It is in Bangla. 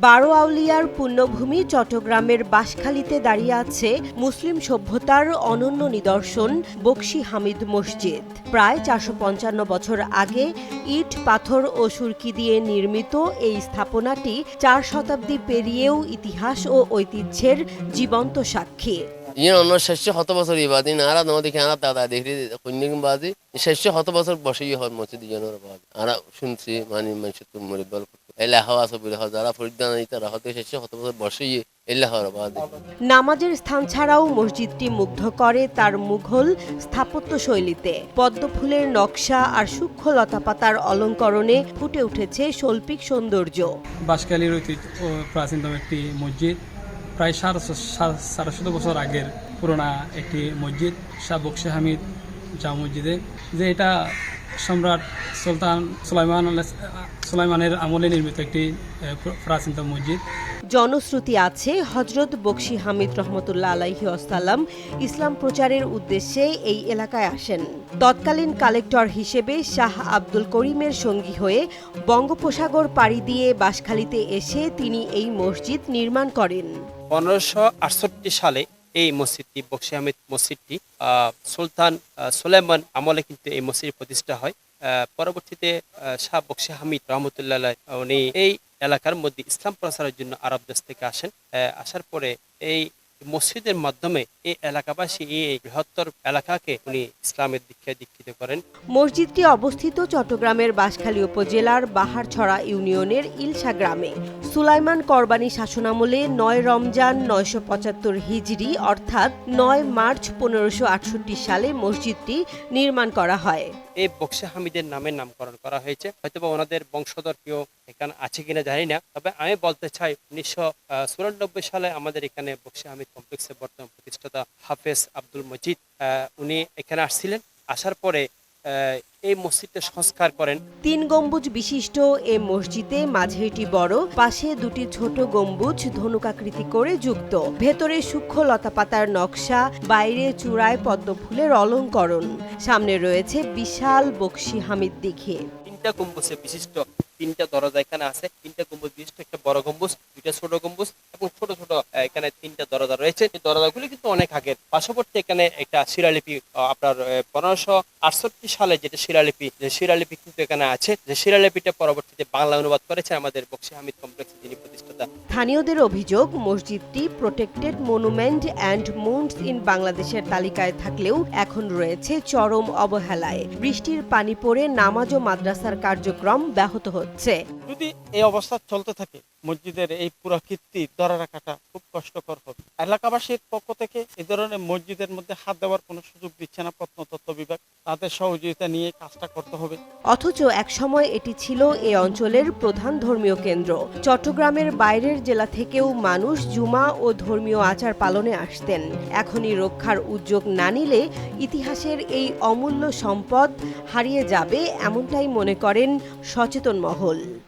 বারো আউলিয়ার পুণ্যভূমি চট্টগ্রামের বাঁশখালীতে দাঁড়িয়ে আছে মুসলিম সভ্যতার অনন্য নিদর্শন বকশি হামিদ মসজিদ। প্রায় চারশো পঞ্চান্ন বছর আগে ইট, পাথর ও সুরকি দিয়ে নির্মিত এই স্থাপনাটি চার শতাব্দী পেরিয়েও ইতিহাস ও ঐতিহ্যের জীবন্ত সাক্ষী। ইয়ে শেষে শত বছর ইবাদি না দাদা কন্যাকুম বাদি শেষে শত বছর বসে ইয়ে হয় মসজিদ আরা শুনছি মানে মানুষের তুম মরে বল নামাজের স্থান ছাড়াও মসজিদটি মুগ্ধ করে তার মুঘল স্থাপত্য শৈলীতে পদ্মফুলের নকশা আর সূক্ষ্ম লতাপাতার অলঙ্করণে ফুটে উঠেছে শৈল্পিক সৌন্দর্য। ঐতিহ্য প্রাচীনতম একটি মসজিদ। প্রায় সাড়ে সাড়ে শত বছর আগের পুরোনো একটি মসজিদ শাহ বক্সি হামিদ জা মসজিদে। যে এটা সম্রাট সুলতান সুলাইমান সুলাইমানের আমলে নির্মিত একটি প্রাচীনতম মসজিদ। জনশ্রুতি আছে হজরত বকশি হামিদ রহমতুল্লাহ আলাইহি আসাল্লাম ইসলাম প্রচারের উদ্দেশ্যে এই এলাকায় আসেন। তৎকালীন কালেক্টর হিসেবে শাহ আব্দুল করিমের সঙ্গী হয়ে বঙ্গোপসাগর পাড়ি দিয়ে বাঁশখালীতে এসে তিনি এই মসজিদ নির্মাণ করেন। পনেরোশো আটষট্টি সালে এই মসজিদটি বক্সি আহমেদ মসজিদটি সুলতান সুলেমান আমলে কিন্তু এই মসজিদ প্রতিষ্ঠা হয়। পরবর্তীতে শাহ বক্সি হামিদ রহমতুল্লাহ উনি এই এলাকার মধ্যে ইসলাম প্রচারের জন্য আরব দেশ থেকে আসেন। আসার পরে এই মসজিদের মাধ্যমে এই এলাকাবাসী এই বৃহত্তর এলাকাকে উনি ইসলামের দীক্ষায় দীক্ষিত করেন। মসজিদটি অবস্থিত চট্টগ্রামের বাঁশখালী উপজেলার বাহারছড়া ইউনিয়নের ইলশা গ্রামে। সুলাইমান করবানি শাসনামলে নয় রমজান নয়শো পঁচাত্তর হিজড়ি অর্থাৎ নয় মার্চ পনেরোশো আটষট্টি সালে মসজিদটি নির্মাণ করা হয়। এই বক্সি হামিদের নামে নামকরণ করা হয়েছে। হয়তোবা ওনাদের বংশধর কেউ এখানে আছে কিনা জানি না। তবে আমি বলতে চাই উনিশশো চুরানব্বই সালে আমাদের এখানে বক্সি হামিদ কমপ্লেক্সের বর্তমান প্রতিষ্ঠাতা হাফেজ আব্দুল মজিদ উনি এখানে আসছিলেন। আসার পরে এই মসজিদটা সংস্কার করেন। তিন গম্বুজ বিশিষ্ট এ মসজিদে মাঝেরটি বড় পাশে দুটি ছোট গম্বুজ ধনুকাকৃতি করে যুক্ত। ভেতরে সূক্ষ্ম লতাপাতার নকশা বাইরে চূড়ায় পদ্মফুলের অলঙ্করণ। সামনে রয়েছে বিশাল বক্সি হামিদ দিঘি। তিনটা গম্বুজে বিশিষ্ট তিনটা দরজা এখানে আছে, তিনটা গম্বুজ বিশিষ্ট একটা বড় গম্বুজ, দুইটা ছোট গম্বুজ এবং ছোট ছোট এখানে তিনটা দরজা রয়েছে। এই দরজাগুলি কিন্তু অনেক আগের। পার্শ্ববর্তী এখানে একটা শিলালিপি আপনার পনেরোশো আটষট্টি সালে যেটা শিলালিপি যে শিলালিপি কিন্তু এখানে আছে। যে শিলালিপিটা পরবর্তীতে বাংলা অনুবাদ করেছে আমাদের বক্সি হামিদ কমপ্লেক্সের যিনি প্রতিষ্ঠাতা। স্থানীয়দের অভিযোগ মসজিদটি protected monument and mounds in বাংলাদেশের তালিকায় থাকলেও এখন রয়েছে চরম অবহেলায়। বৃষ্টির পানি পড়ে নামাজ ও মাদ্রাসার কার্যক্রম ব্যাহত হচ্ছে। যদি এই অবস্থা চলতে থাকে মসজিদের এই পুরো কীর্তি ধরে রাখাটা খুব কষ্টকর হবে। এলাকাবাসীর পক্ষ থেকে এ ধরনের মসজিদের মধ্যে হাত দেওয়ার কোনো সুযোগ দিচ্ছে না প্রত্নতত্ত্ব বিভাগ। তাদের সহযোগিতা নিয়ে কাজটা করতে হবে। অথচ একসময় এটি ছিল এ অঞ্চলের প্রধান ধর্মীয় কেন্দ্র। চট্টগ্রামের বাইরের জেলা থেকেও মানুষ জুমা ও ধর্মীয় আচার পালনে আসতেন। এখনই রক্ষার উদ্যোগ না নিলে ইতিহাসের এই অমূল্য সম্পদ হারিয়ে যাবে এমনটাই মনে করেন সচেতন মহল।